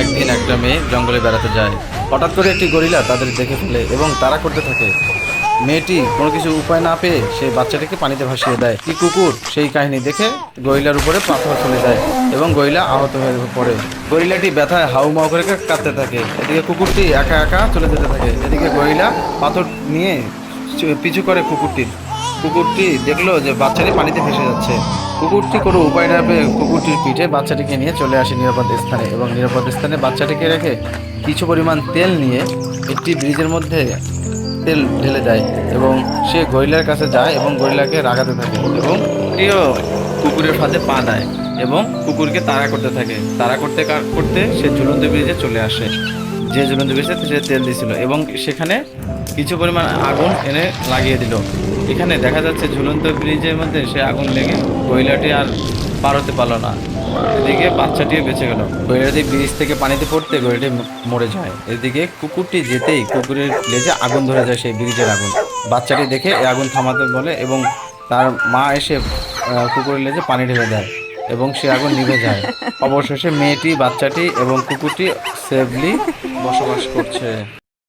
একদিন একটা মেয়ে জঙ্গলে বেড়াতে যায়। হঠাৎ করে একটি গরিলা তাদের দেখে ফেলে এবং তারা করতে থাকে। মেয়েটি কোনো কিছু উপায় না পেয়ে সেই বাচ্চাটিকে পানিতে ভাসিয়ে দেয়। কি কুকুর সেই কাহিনী দেখে গরিলার উপরে পাথর ফেলে দেয় এবং গরিলা আহত হয়ে পড়ে। গরিলাটি ব্যথায় হাউ মাউ করে কাঁদতে থাকে। এদিকে কুকুরটি একা একা চলে যেতে থাকে। এদিকে গরিলা পাথর নিয়ে পিছু করে কুকুরটির। কুকুরটি দেখল যে বাচ্চাটি পানিতে ভেসে যাচ্ছে। কুকুরটি কোনো উপায় না পেয়ে কুকুরটির পিঠে বাচ্চাটিকে নিয়ে চলে আসে নিরাপদ স্থানে এবং নিরাপদ স্থানে বাচ্চাটিকে রেখে কিছু পরিমাণ তেল নিয়ে একটি ব্রিজের মধ্যে তেল ঢেলে দেয় এবং সে গরিলার কাছে যায় এবং গরিলাকে রাগাতে থাকে এবং প্রিয় কুকুরের ফাঁদে পা দেয় এবং কুকুরকে তাড়া করতে থাকে। তাড়া করতে করতে সে ঝুলন্ত ব্রিজে চলে আসে। যে ঝুলন্ত ব্রিজে সে তেল দিয়েছিল এবং সেখানে কিছু পরিমাণ আগুন এনে লাগিয়ে দিল। এখানে দেখা যাচ্ছে ঝুলন্ত ব্রিজের মধ্যে সে আগুন লেগে গরিলাটি আর পার হতে পারল না। এদিকে বাচ্চাটিও বেঁচে গেল। গরিলাটি ব্রিজ থেকে পানিতে পড়তে ম- মরে যায়। এদিকে কুকুরটি যেতেই কুকুরের লেজে আগুন ধরে যায় সেই ব্রিজের আগুন। বাচ্চাটি দেখে এই আগুন থামাতে বলে এবং তার মা এসে কুকুরের লেজে পানি ঢেলে দেয়। এবং সে আগুন নিভে যায়। অবশেষে মেয়েটি বাচ্চাটি এবং কুকুরটি সেফলি বসবাস করছে।